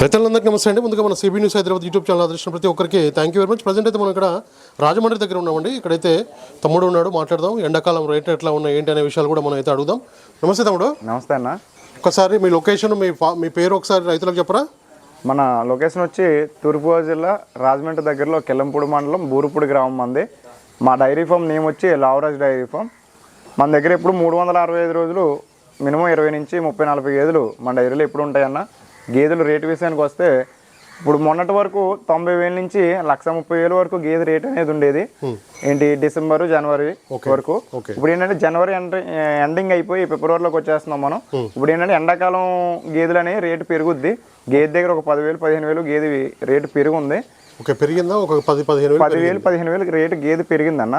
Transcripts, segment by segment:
రైతులందరికీ నమస్తే అండి. ముందుగా మన CB news Hyderabad YouTube channel ఆదర్శించిన ప్రతి ఒక్కరికి thank you very much present అయితే మనం ఇక్కడ రాజమండ్రి దగ్గర ఉన్నామండి. ఇక్కడైతే తమ్ముడు ఉన్నాడు మాట్లాడదాం. ఎండాకాలం రేట్ ఎట్లా ఉన్నాయి ఏంటి అనే విషయాలు కూడా మనం అయితే అడుగుదాం. నమస్తే తమ్ముడు. నమస్తే అన్న. ఒకసారి మీ లొకేషన్ మీ ఫా- మీ పేరు ఒకసారి రైతులకు చెప్పరా? మన లొకేషన్ వచ్చి తూర్పుగోదావరి జిల్లా రాజమండ్రి దగ్గరలో కెల్లంపూడి మండలం బూరుపూడి గ్రామం మంది. మా డైరీ ఫామ్ నేమ్ వచ్చి లావరాజ్ డైరీ ఫామ్. మన దగ్గర ఇప్పుడు మూడు వందల అరవై ఐదు రోజులు మినిమం ఇరవై నుంచి ముప్పై నలభై గేదెలు మన డైరీలో ఎప్పుడు ఉంటాయన్న. గేదెలు రేటు విషయానికి వస్తే ఇప్పుడు మొన్నటి వరకు తొంభై వేల నుంచి లక్ష ముప్పై వేల వరకు గేదె రేట్ అనేది ఉండేది. ఏంటి? డిసెంబర్ జనవరి వరకు. ఇప్పుడు ఏంటంటే జనవరి ఎండ- ఎండింగ్ అయిపోయి ఫిబ్రవరిలోకి వచ్చేస్తున్నాం మనం. ఇప్పుడు ఏంటంటే ఎండాకాలం గేదెలు అనేవి రేటు పెరుగుద్ది. గేదె దగ్గర ఒక పదివేలు పదిహేను వేలు గేదె రేటు పెరుగుంది. ఓకే పెరిగిందా? ఒక పది పదిహేను పదివేలు పదిహేను వేలు రేటు గేదె పెరిగిందన్న.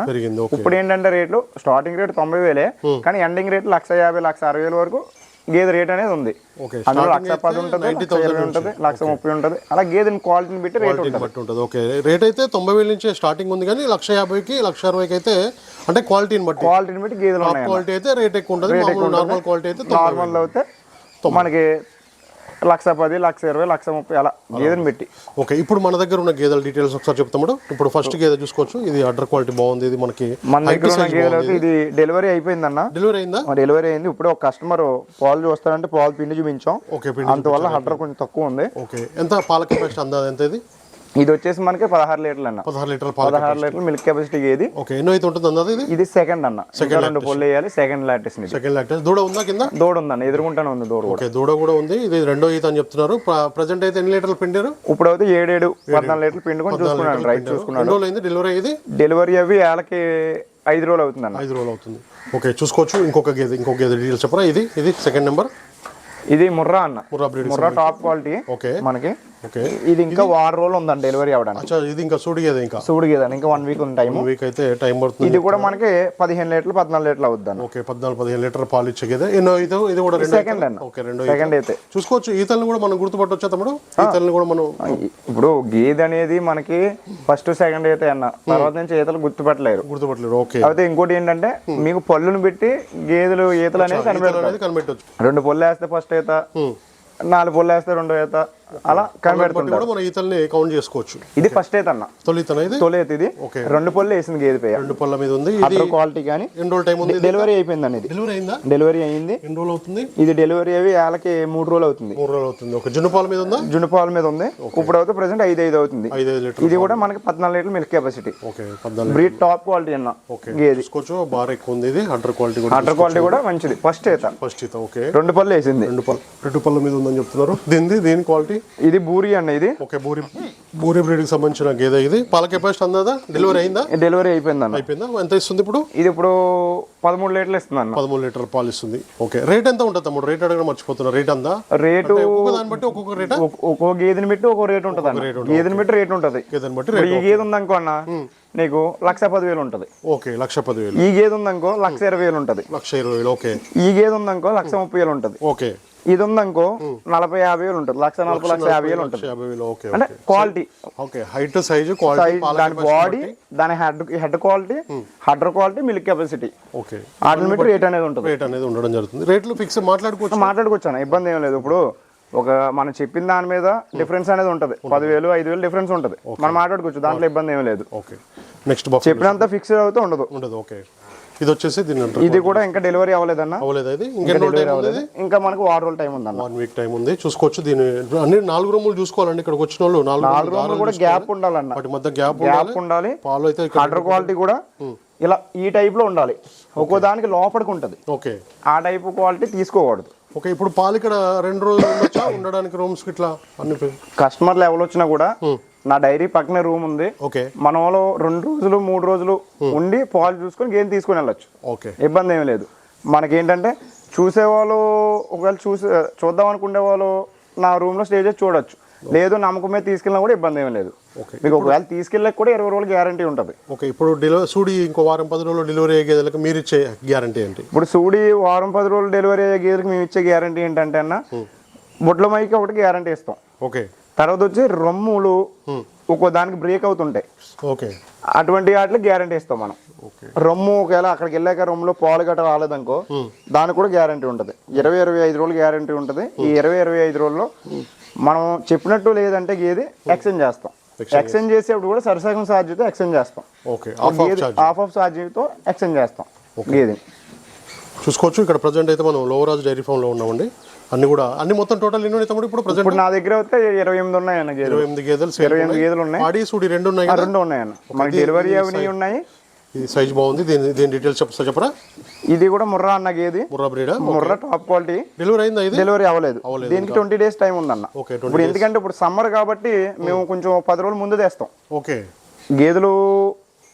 ఇప్పుడు ఏంటంటే రేట్లు స్టార్టింగ్ రేట్ తొంభై వేలే కానీ ఎండింగ్ రేట్ లక్ష యాభై లక్ష అరవై వేల వరకు గేదె రేట్ అనేది ఉంది. అందులో లక్ష పది ఉంటుంది ఉంటుంది లక్ష ముప్పై ఉంటుంది. అలా గేదెని క్వాలిటీని బట్టి రేట్ ఉంటుంది. బట్టి ఉంటుంది. ఓకే రేట్ అయితే తొంభై వేల నుంచి స్టార్టింగ్ ఉంది కానీ లక్ష యాభైకి లక్ష అరవైకి అయితే అంటే క్వాలిటీని బట్టి. క్వాలిటీని బట్టి గేదెలు క్వాలిటీ అయితే రేట్ ఎక్కువ ఉంటుంది నార్మల్ క్వాలిటీ అయితే నార్మల్ అయితే మనకి లక్ష పది లక్ష ఇరవై లక్ష ముప్పై అలా గేదెని పెట్టి. ఓకే ఇప్పుడు మన దగ్గర ఉన్న గేదెల డీటెయిల్స్ ఒకసారి చెప్తాము ఇప్పుడు ఫస్ట్ గేదె చూసుకోవచ్చు. ఇది అడ్డర్ క్వాలిటీ బాగుంది ఇది మనకి మన దగ్గర ఉన్న గేదెలు అయితే ఇది డెలివరీ అయిపోయిందన్న. డెలివరీ అయిందా? డెలివరీ అయింది. ఇప్పుడు ఒక కస్టమర్ పాలు చూస్తారంటే పాలు పిండి చూపించాం. ఓకే అంతవల్ల హండ్రెడ్ కొంచెం తక్కువ ఉంది. ఓకే ఎంత పాల కెపాసిటీ అందాది ఎంత ఇది? ఇది వచ్చేసి మనకి పదహారు లీటర్లు అన్న. పదహారు లీటర్ల పదహారు లీటర్లు మిల్క్ కెపాసిటీ ఏది? ఓకే ఎన్నో అయితే ఉంటుంది ఇది ఇది సెకండ్ అన్న. ఇంకా రెండు పొల్లు వేయాలి సెకండ్ లాటెస్ సెకండ్ లాక్టేజ్ దూడ ఉందా కింద? దూడ ఉందన్న ఎదురుకుంటానే ఉంది దూడ ఓకే దూడ కూడా ఉంది. ఇది రెండో ఈత అని చెప్తున్నారు. ప్రజెంట్ అయితే ఎన్ని లీటర్లు పిండారు? ఇప్పుడు అయితే ఏడేడు. పద్నాలుగు లీటర్లు పిండుకొని చూసుకున్నాను రైట్ చూసుకున్నాను రోజులు అయింది డెలివరీ డెలివరీ అవి ఏళ్ళకి ఐదు రోజులు అవుతుందన్న. ఐదు రోజులు అవుతుంది. ఓకే చూసుకోవచ్చు. ఇంకొక గేదె ఇంకొక గేదె డీటెయిల్స్ చెప్పరా? ఇది ఇది సెకండ్ నెంబర్ ఇది ముర్రా అన్న. Murrah breed Murrah top quality okay. మనకి. ఇది ఇంకా వారం రోజులు ఉందండి డెలివరీ అవ్వడానికి ఇది ఇంకా సూడి గేదె ఇంకా? చూడు గేదని ఇంకా వన్ వీక్ ఉంది టైం వీక్ అయితే టైం పడుతుంది. ఇది కూడా మనకి పదిహేను లీటర్లు పద్నాలుగు లీటర్లు అవుద్ది ఓకే పద్నాలుగు పదిహేను లీటర్ పాలు ఇచ్చే గేదె ఎన్నో ఈత ఇది కూడా రెండు సెకండ్ అన్న ఓకే రెండో సెకండ్ అయితే. చూసుకోవచ్చు ఈతల్ని కూడా మనం గుర్తుపట్టొచ్చా తమ్ముడు? ఈతల్ని కూడా మనం ఇప్పుడు గేదె అనేది మనకి ఫస్ట్ సెకండ్ అయితే అన్న. తర్వాత నుంచి ఈతలు గుర్తుపట్టలేరు. గుర్తుపట్టలేరు ఓకే. అయితే ఇంకోటి ఏంటంటే మీకు పళ్ళును పెట్టి గేదెలు ఈతలు అనేది కనిపెట్టొచ్చు. రెండు పొల్లు వేస్తే ఫస్ట్ ఈత నాలుగు పొల్లు వేస్తే రెండో ఈత అలా కనిపెడుతుంది కూడా మనం ఈతల్ని కౌంట్ చేసుకోవచ్చు. ఇది ఫస్ట్ ఈత అన్న తొలి ఈతన ఇది? ఇది. రెండు పొల్లు వేసింది గేదె పేయ. రెండు పళ్ళ మీద ఉంది. ఇది క్వాలిటీ కానీ ఎన్ని రోజులు టైం ఉంది డెలివరీ అయిపోయిందండి ఇది. డెలివరీ అయిందా? డెలివరీ అయింది. ఎన్ని రోజులు అవుతుంది? ఇది డెలివరీ అవి ఏళ్ళకి మూడు రోజులు అవుతుంది. మూడు రోజులు అవుతుంది. ఒక జున్ను పాల మీద ఉందా? జున్ను పాల మీద ఉంది. ఇప్పుడు అయితే ప్రెసెంట్ ఐదు ఐదు అవుతుంది. ఐదు ఐదు లీటర్ ఇది కూడా మనకి పద్నాలుగు లీటర్ల మిల్క్ కెపాసిటీ ఓకే. పద్నాలుగు బ్రీడ్ టాప్ క్వాలిటీ అన్న గేది. చూసుకోవచ్చు. బాగా ఎక్కువ ఉంది ఇది. అండర్ క్వాలిటీ కూడా వాటర్ క్వాలిటీ కూడా మంచిది. ఫస్ట్ ఈత. ఫస్ట్ ఈత ఓకే. రెండు పళ్ళు వేసింది. రెండు పళ్ళ. రెండు పళ్ళ మీద ఉందని చెప్తున్నారు. దీనిది దీని క్వాలిటీ ఇది బూరి అన్న ఇది. ఓకే బూరి బూరి బ్రీడ్కి సంబంధించిన గేదె ఇది. పాల కెపాసిటీ అందా డెలివరీ అయిందా? డెలివరీ అయిపోయింది అన్న. అయిపోయిందా? ఎంత ఇస్తుంది ఇప్పుడు? ఇది ఇప్పుడు పదమూడు లీటర్లు ఇస్తుంది అన్న. పదమూడు లీటర్ పాలు ఇస్తుంది. ఓకే రేట్ ఎంత ఉంటుంది తమ్ముడు? రేట్ అడగడం మర్చిపోతున్నా. రేట్ అందా? రేటు ఒక్కొక్క దాన్ని బట్టి ఒక్కొక్క రేటా? ఒక్- ఒక్కో గేదెని బట్టి ఒక్కో రేట్ ఉంటుంది అన్న. గేదెని బట్టి రేట్ ఉంటుంది. గేదెని బట్టి ఈ గేదె ఉందనుకో అన్న నీకు లక్ష పదివేలు ఉంటుంది. ఓకే లక్ష పదివేలు. ఈ గేదె ఉందనుకో లక్ష ఇరవై వేలు ఉంటుంది. లక్ష ఇరవై వేలు ఓకే. ఈ గేదె ఉందనుకో లక్ష ముప్పై వేలు ఉంటుంది. ఓకే. ఇది ఉందనుకో నలభై యాభై వేలు ఉంటుంది లక్ష నలభై లక్ష యాభై వేలు ఉంటుంది అంటే క్వాలిటీ. ఓకే హైట్ సైజు దాని బాడీ దాని head head quality udder quality milk capacity. Okay. బట్టి రేట్ అనేది ఉంటుంది. రేట్ అనేది ఉండడం జరుగుతుంది. రేట్లు ఫిక్స్ మాట్లాడుకోవచ్చు. మాట్లాడుకోవచ్చాను ఇబ్బంది ఏం లేదు. ఇప్పుడు ఒక మనం చెప్పిన దాని మీద డిఫరెన్స్ అనేది ఉంటుంది. పదివేలు ఐదు వేలు డిఫరెన్స్ ఉంటుంది. మనం మాట్లాడుకోవచ్చు. దాంట్లో ఇబ్బంది ఏం లేదు. ఓకే. నెక్స్ట్ చెప్పినంత ఫిక్స్ అవుతే ఉండదు. ఉండదు ఓకే. ఇది వచ్చేసి దీని ఇది కూడా ఇంకా డెలివరీ అవ్వలేదన్న? అవ్వలేదు. ఇది టైం ఉంది? ఇది ఇంకా మనకు వారం రోజుల టైం ఉందన్న. వన్ వీక్ టైం ఉంది. చూసుకోవచ్చు దీని అన్ని నాలుగు రూములు చూసుకోవాలండి. ఇక్కడికి వచ్చిన వాళ్ళు నాలుగు నాలుగు రూములు కూడా గ్యాప్ ఉండాలన్న. వాటి మధ్య గ్యాప్ గ్యాప్ ఉండాలి. పాలు అయితే ఇక్కడ హడ్డర్ క్వాలిటీ కూడా ఇలా ఈ టైప్లో ఉండాలి. ఒక్కో దానికి లోపలికి ఉంటుంది. ఓకే ఆ టైప్ క్వాలిటీ తీసుకోకూడదు. ఓకే ఇప్పుడు పాలు ఇక్కడ రెండు రోజులు ఉండొచ్చా? ఉండడానికి రూమ్స్ ఇట్లా అన్ని పె- కస్టమర్ లెవెల్ వచ్చినా కూడా నా డైరీ పక్కనే రూమ్ ఉంది. ఓకే. మన వాళ్ళు రెండు రోజులు మూడు రోజులు ఉండి పాలు చూసుకొని గేమ్ తీసుకొని వెళ్ళొచ్చు. ఓకే. ఇబ్బంది ఏమీ లేదు. మనకేంటంటే చూసేవాళ్ళు ఒకవేళ చూసే చూద్దాం అనుకునే వాళ్ళు నా రూమ్లో స్టే చేసి చూడొచ్చు. లేదు నమ్మకం మీద తీసుకెళ్ళినా కూడా ఇబ్బంది ఏమీ లేదు. మీకు ఒకవేళ తీసుకెళ్ళక కూడా ఇరవై రోజులు గ్యారంటీ ఉంటుంది. ఓకే ఇప్పుడు డెలివరీ సూడి ఇంకో వారం పది రోజులు డెలివరీ అయ్యే గేదెలకు మీరు ఇచ్చే గ్యారంటీ ఏంటి? ఇప్పుడు సూడి వారం పది రోజులు డెలివరీ అయ్యే గేదెకి మేము ఇచ్చే గ్యారంటీ ఏంటంటే అన్న బొడ్ల మైకి ఒకటి గ్యారంటీ ఇస్తాం. ఓకే. తర్వాత వచ్చి రొమ్ములు ఒక్కో దానికి బ్రేక్ అవుతుంటాయి. ఓకే. అటువంటి వాటికి గ్యారంటీ ఇస్తాం మనం. రొమ్ము ఒకవేళ అక్కడికి వెళ్ళాక రొమ్ములో పాలు గట్ట రాలేదనుకో దానికి కూడా గ్యారంటీ ఉంటుంది. ఇరవై ఇరవై ఐదు రోజులు గ్యారంటీ ఉంటుంది. ఈ ఇరవై ఇరవై ఐదు రోజుల్లో మనం చెప్పినట్టు లేదంటే గేది ఎక్స్చేంజ్ చేస్తాం. ఎక్స్చేంజ్ చేసేప్పుడు కూడా సరిసగం ఛార్జీతో ఎక్స్చేంజ్ చేస్తాం. ఆఫ్ ఆఫ్ ఛార్జీతో ఎక్స్చేంజ్ చేస్తాం గేది చూసుకోవచ్చు. ఇక్కడ ప్రజెంట్ అయితే మనం లోవరాజ్ డైరీ ఫామ్లో ఉన్నామండి. అన్ని కూడా అన్ని మొత్తం టోటల్ ఎన్ని ఉన్నాయి తమ్ముడు? ఇప్పుడు ప్రజెంట్ ఇప్పుడు నా దగ్గర అయితే ఇరవై ఎనిమిది ఉన్నాయన్న గేదెలు. ఇరవై ఎనిమిది గేదెలు ఇరవై ఎనిమిది గేదెలు ఉన్నాయి. పాడి సూడి రెండు ఉన్నాయి ఆ, కదా? రెండు ఉన్నాయన్న మనకి డెలివరీ అవన్నీ ఉన్నాయి. ఇది సైజ్ బాగుంది. దీని దీని డీటెయిల్స్ చెప్తా చెప్పరా? ఇది కూడా ముర్రా అన్న గేది. ముర్రా బ్రీడా ముర్రా టాప్ క్వాలిటీ డెలివరీ అయిందా ఇది? డెలివరీ అవ్వలేదు. దీనికి ట్వంటీ డేస్ టైం ఉందన్న. ఓకే ఇప్పుడు ఎందుకంటే ఇప్పుడు సమ్మర్ కాబట్టి మేము కొంచెం పది రోజులు ముందు తెస్తాం. ఓకే గేదెలు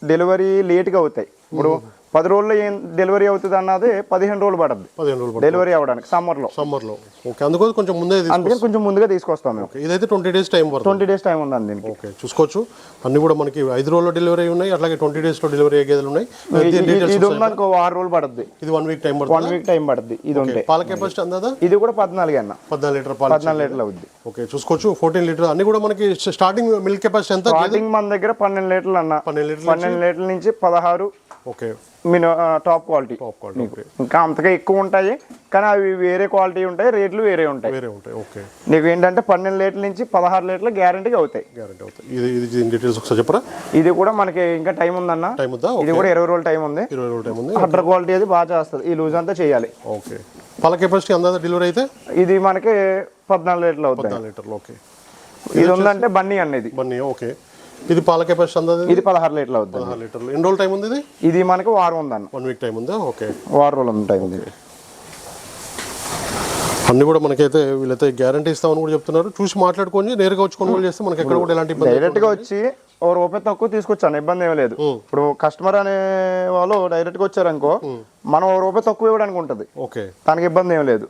డెలివరీ లేట్గా అవుతాయి. ఇప్పుడు పది రోజుల్లో ఏం డెలివరీ అవుతుంది అన్నది పదిహేను రోజులు పడుతుంది పదిహేను రోజులు డెలివరీ అవ్వడానికి సమ్మర్లో. సమ్మర్లో. ఓకే అందుకోసం కొంచెం ముందే అందుకని కొంచెం ముందుగా తీసుకొస్తాం మేము. ఇదైతే twenty days time twenty days time ఉందండి దీనికి. ఓకే చూసుకోవచ్చు. అన్ని కూడా మనకి ఐదు రోజుల్లో డెలివరీ ఉన్నాయి అట్లాగే ట్వంటీ డేస్లో డెలివరీ అయ్యే గేదెలు ఉన్నాయి. ఇది- ఉందనుకో ఆరు రోజులు పడుతుంది ఇది one week time one week time పడుతుంది ఇది ఉంటే. పాల కెపాసిటీ అందా? ఇది కూడా పద్నాలుగు అన్న. పద్నాలుగు లీటర్ పాలు పద్నాలుగు లీటర్లు అవుద్ది. ఓకే చూసుకోవచ్చు. ఫోర్టీన్ లీటర్ అన్ని కూడా మనకి స్టార్టింగ్ మిల్క్ కెపాసిటీ ఎంత స్టార్టింగ్ మన దగ్గర పన్నెండు లీటర్లు అన్న. పన్నెండు లీటర్లు పన్నెండు లీటర్ల నుంచి పదహారు okay. Minimum top quality top quality ఇంకా అంతగా ఎక్కువ ఉంటాయి కానీ అవి వేరే క్వాలిటీ ఉంటాయి రేట్లు వేరే ఉంటాయి. వేరే ఉంటాయి ఓకే. నీకు ఏంటంటే పన్నెండు లీటర్ల నుంచి పదహారు లీటర్లు గ్యారంటీగా అవుతాయి. గ్యారంటీ అవుతాయి. ఇది ఇది దీని డీటెయిల్స్ ఒకసారి చెప్పరా? ఇది కూడా మనకి ఇంకా టైం ఉందన్న. టైం ఉందా? ఇది కూడా ఇరవై రోజుల టైం ఉంది. ఇరవై రోజులు టైం ఉంది. హండ్రెడ్ క్వాలిటీ అది బాగా చేస్తుంది. ఈ లూజ్ అంతా చేయాలి. ఓకే పాల కెపాసిటీ అందా డెలివరీ అయితే? ఇది మనకి పద్నాలుగు లీటర్లు అవుతాయి. పద్నాలుగు లీటర్లు ఓకే ఇది ఉందంటే బన్నీ అనేది బన్నీ ఓకే ఇది పాల కెపాసిటీ అందా ఇది? పదహారు లీటర్లు అవుతుంది పదహారు లీటర్లు. ఎన్ని రోజులు టైం ఉంది ఇది? ఇది మనకి వారం ఉందన్న. వన్ వీక్ టైం ఉందా? ఓకే. వారం రోజులు ఉంది టైం ఇది అన్ని కూడా మనకైతే వీళ్ళైతే గ్యారంటీ ఇస్తామని కూడా చెప్తున్నారు. చూసి మాట్లాడుకొని నేరుగా వచ్చి కొనుగోలు చేస్తే మనకి ఎక్కడ కూడా ఎలాంటి ఇబ్బంది డైరెక్ట్గా వచ్చి ఓ రూపాయి తక్కువ తీసుకొచ్చాను ఇబ్బంది ఏమీ లేదు. ఇప్పుడు కస్టమర్ అనే వాళ్ళు డైరెక్ట్గా వచ్చారనుకో మనం ఓ రూపాయి తక్కువ ఇవ్వడానికి ఉంటుంది ఓకే తనకి ఇబ్బంది ఏం లేదు.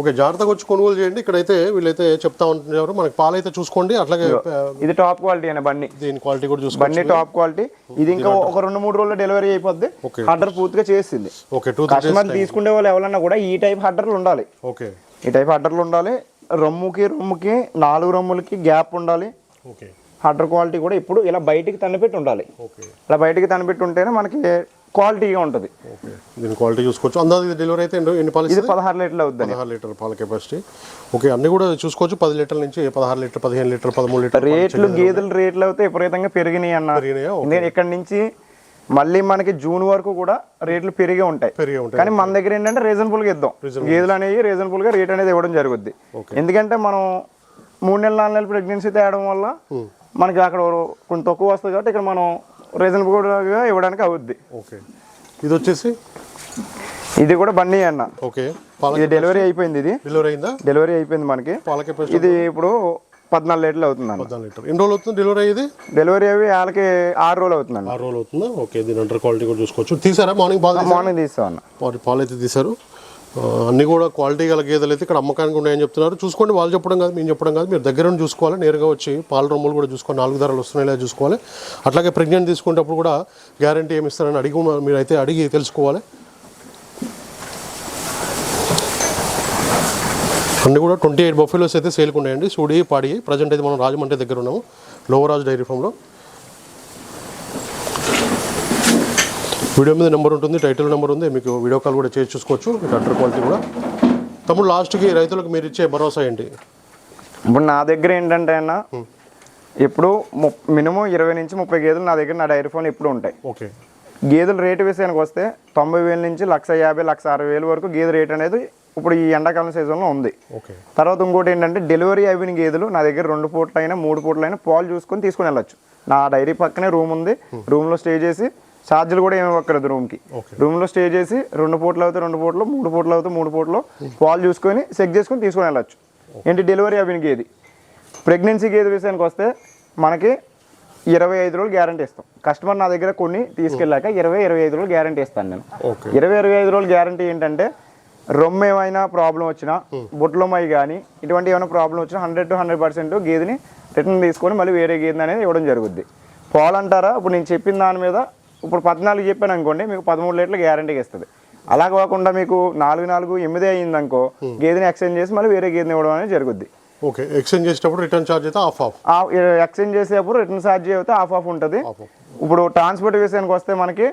ఓకే జాగ్రత్తగా వచ్చి కొనుగోలు చేయండి. ఇక్కడైతే వీళ్ళైతే చెప్తా ఉంటున్నారు. మనకి పాలు అయితే చూసుకోండి. అట్లాగే ఇది టాప్ క్వాలిటీ అనే బండి దీని క్వాలిటీ కూడా చూసుకోండి బండి టాప్ క్వాలిటీ ఇది ఇంకా ఒక రెండు మూడు రోజుల్లో డెలివరీ అయిపోద్ది. హడ్డర్ పూర్తిగా చేసింది. ఓకే టూ కస్టమర్ తీసుకునే వాళ్ళు ఎవరన్నా కూడా ఈ టైప్ హడ్డర్లు ఉండాలి. ఓకే. ఈ టైప్ హడ్డర్లు ఉండాలి. రొమ్ముకి రొమ్ముకి నాలుగు రొమ్ములకి గ్యాప్ ఉండాలి. ఓకే. హడ్డర్ క్వాలిటీ కూడా ఇప్పుడు ఇలా బయటికి తనపెట్టి ఉండాలి. ఇలా బయటికి తనపెట్టి ఉంటేనే మనకి క్వాలిటీగా ఉంటుంది. దీని క్వాలిటీ చూసుకోవచ్చు. అందాజు డెలివరీ అయితే ఎన్ని- పాలు ఇది పదహారు లీటర్లు అవుద్దని పదహారు లీటర్ పాల కెపాసిటీ ఓకే అన్ని కూడా చూసుకోవచ్చు. పది లీటర్ల నుంచి పదహారు లీటర్ పదిహేను లీటర్ పదమూడు లీటర్ రేట్లు గేదెల రేట్లు అయితే విపరీతంగా పెరిగినాయి అన్న. నేను ఇక్కడ నుంచి మళ్ళీ మనకి జూన్ వరకు కూడా రేట్లు పెరిగే ఉంటాయి. పెరిగే ఉంటాయి. కానీ మన దగ్గర ఏంటంటే రీజనబుల్గా ఇద్దాం. గేదెలు అనేవి రీజనబుల్గా రేట్ అనేది ఇవ్వడం జరుగుద్ది. ఎందుకంటే మనం మూడు నెలలు నాలుగు నెలలు ప్రెగ్నెన్సీ తేయడం వల్ల మనకి అక్కడ కొంచెం తక్కువ వస్తుంది కాబట్టి ఇక్కడ మనం రీజనబుల్గా ఇవ్వడానికి అవుద్ది. ఓకే. ఇది వచ్చేసి ఇది కూడా బన్నీ అన్న. ఓకే. ఇది డెలివరీ అయిపోయింది ఇది. డెలివరీ అయిందా? డెలివరీ అయిపోయింది మనకి. ఇది ఇప్పుడు పద్నాలుగు లీటర్లు అవుతుంది అన్న. పద్నాలుగు లీటర్ ఎన్ని రోజులు అవుతుంది డెలివరీ అయ్యేది? డెలివరీ అవి వాళ్ళకి ఆరు రోజులు అవుతుందండి ఆరు రోజులు అవుతుందా? ఓకే. దీని అండర్ క్వాలిటీ కూడా చూసుకోవచ్చు. తీసారా? మార్నింగ్ తీసారా? మార్నింగ్ తీస్తాం అన్న. పాలు అయితే తీశారు. ఆ, అన్నీ కూడా క్వాలిటీ గల గేదెలు అయితే ఇక్కడ అమ్మకానికి ఉన్నాయని చెప్తున్నారు. చూసుకోండి వాళ్ళు చెప్పడం కాదు మేము చెప్పడం కాదు. మీరు దగ్గర నుండి చూసుకోవాలి. నేరుగా వచ్చి పాల రొమ్ములు కూడా చూసుకోవాలి. నాలుగు ధరలు వస్తున్నాయి లేదా చూసుకోవాలి. అట్లాగే ప్రెగ్నెంట్ తీసుకునేటప్పుడు కూడా గ్యారంటీ ఏమి ఇస్తారని అడిగి ఉన్న- మీరు అయితే అడిగి తెలుసుకోవాలి. అన్నీ కూడా ట్వంటీ ఎయిట్ బఫెలోస్ అయితే సేల్కి ఉన్నాయండి. సూడి పాడి ప్రజెంట్ అయితే మనం రాజమండ్రి దగ్గర ఉన్నాము. లోవరాజ్ డైరీ ఫామ్లో. వీడియో మీద నెంబర్ ఉంటుంది టైటిల్ నెంబర్ ఉంది మీకు వీడియో కాల్ కూడా చేసి చూసుకోవచ్చు అటర్ క్వాలిటీ కూడా. తమ్ముడు లాస్ట్కి రైతులకు మీరు ఇచ్చే భరోసా ఏంటి? ఇప్పుడు నా దగ్గర ఏంటంటే అన్న ఇప్పుడు మినిమం ఇరవై నుంచి ముప్పై గేదెలు నా దగ్గర నా డైరీ ఫోన్ ఎప్పుడు ఉంటాయి. ఓకే. గేదెల రేటు విషయానికి వస్తే తొంభై వేల నుంచి లక్ష యాభై లక్ష అరవై వేల వరకు గేదె రేట్ అనేది ఇప్పుడు ఈ ఎండాకాలం సీజన్లో ఉంది. ఓకే. తర్వాత ఇంకోటి ఏంటంటే డెలివరీ అయిన గేదెలు నా దగ్గర రెండు పూట్లైనా మూడు పూట్లైనా పాలు చూసుకొని తీసుకుని వెళ్ళొచ్చు. నా డైరీ పక్కనే రూమ్ ఉంది. రూమ్లో స్టే చేసి ఛార్జీలు కూడా ఏమి ఇవ్వక్కర్లేదు రూమ్కి. రూమ్లో స్టే చేసి రెండు పూటలు అవుతాయి రెండు పూటలు మూడు పూటలు అవుతాయి మూడు పూటలు పాలు చూసుకొని చెక్ చేసుకొని తీసుకొని వెళ్ళొచ్చు. ఏంటి డెలివరీ అయిన గేది? ప్రెగ్నెన్సీ గేదె విషయానికి వస్తే మనకి ఇరవై ఐదు రోజులు గ్యారంటీ ఇస్తాం. కస్టమర్ నా దగ్గర కొన్ని తీసుకెళ్ళాక ఇరవై ఇరవై ఐదు రోజులు గ్యారంటీ ఇస్తాను నేను. ఇరవై ఇరవై ఐదు రోజులు గ్యారంటీ ఏంటంటే రొమ్ము ఏమైనా ప్రాబ్లం వచ్చినా బుట్లమై కానీ ఇటువంటి ఏమైనా ప్రాబ్లం వచ్చినా హండ్రెడ్ టు హండ్రెడ్ పర్సెంట్ గేదెని రిటర్న్ తీసుకొని మళ్ళీ వేరే గేదెని అనేది ఇవ్వడం జరుగుద్ది. పాలు అంటారా ఇప్పుడు నేను చెప్పిన దాని మీద ఇప్పుడు పద్నాలుగు చెప్పాను అనుకోండి మీకు పదమూడు లీటర్లు గ్యారంటీకి ఇస్తుంది. అలా కాకుండా మీకు నాలుగు నాలుగు ఎనిమిది అయ్యింది అనుకో గేదెని ఎక్స్చేంజ్ చేసి మళ్ళీ వేరే గేదెని ఇవ్వడం అనేది జరుగుద్ది. ఓకే ఎక్స్చేంజ్ చేసేటప్పుడు రిటర్న్ ఛార్జ్ అయితే ఆఫ్ ఆఫ్ ఎక్స్చేంజ్ చేసేటప్పుడు రిటర్న్ ఛార్జీ అయితే ఆఫ్ ఆఫ్ ఉంటుంది. ఇప్పుడు ట్రాన్స్పోర్ట్ విషయానికి వస్తే మనకి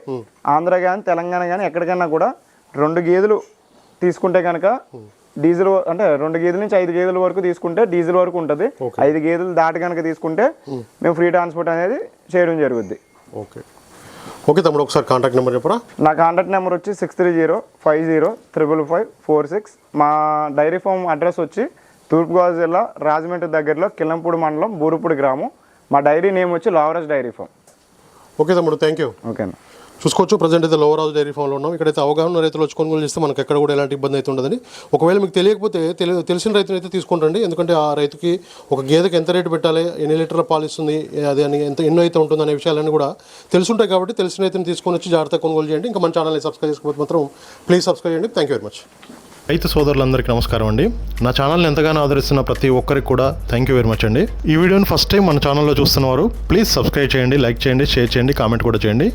ఆంధ్ర కానీ తెలంగాణ కానీ ఎక్కడికైనా కూడా రెండు గేదెలు తీసుకుంటే కనుక డీజిల్ వ- అంటే రెండు గేదెల నుంచి ఐదు గేదెల వరకు తీసుకుంటే డీజిల్ వరకు ఉంటుంది. ఐదు గేదెలు దాటి కనుక తీసుకుంటే మేము ఫ్రీ ట్రాన్స్పోర్ట్ అనేది చేయడం జరుగుద్ది. ఓకే ఓకే తమ్ముడు ఒకసారి కాంటాక్ట్ నెంబర్ చెప్పరా? నా కాంటాక్ట్ నెంబర్ వచ్చి six three zero five zero triple five four six మా డైరీ ఫామ్ అడ్రస్ వచ్చి తూర్పుగోదావరి జిల్లా రాజమండ్రి దగ్గరలో కిల్లంపూడి మండలం బూరుపూడి గ్రామం. మా డైరీ నేమ్ వచ్చి లావరాజ్ డైరీ ఫామ్ ఓకే తమ్ముడు థ్యాంక్ యూ ఓకేనా? చూసుకోవచ్చు. ప్రజెంట్ అయితే లోవరాజు డైరీ ఫామ్లో ఉన్నాం. ఇక్కడైతే అవగాహన రైతులు వచ్చి కొనుగోలు చేస్తే మనకు ఎక్కడ కూడా ఎలాంటి ఇబ్బంది అయితే ఉండదని. ఒకవేళ మీకు తెలియకపోతే తెలిసిన రైతుని అయితే తీసుకుంటండి ఎందుకంటే ఆ రైతుకి ఒక గేదెకి ఎంత రేటు పెట్టాలి ఎన్ని లీటర్ల పాలు ఇస్తుంది అది అని ఎంత ఎన్నో అయితే ఉంటుంది అనే విషయాలన్నీ కూడా తెలుసుంటాయి కాబట్టి తెలిసిన రైతుని తీసుకొని వచ్చి జాగ్రత్తగా కొనుగోలు చేయండి. ఇంకా మన ఛానల్ని సబ్స్క్రైబ్ చేసుకోకపోతే మాత్రం ప్లీజ్ సబ్స్క్రైబ్ చేయండి. థ్యాంక్ యూ వెరీ మచ్ రైతు సోదరులందరికీ నమస్కారం అండి. నా ఛానల్ని ఎంతగానో ఆదరిస్తున్న ప్రతి ఒక్కరికి కూడా థ్యాంక్ యూ వెరీ మచ్ అండి. ఈ వీడియోని ఫస్ట్ టైం మన ఛానల్లో చూస్తున్నవారు ప్లీజ్ సబ్స్క్రైబ్ చేయండి లైక్ చేయండి షేర్ చేయండి కామెంట్ కూడా చేయండి.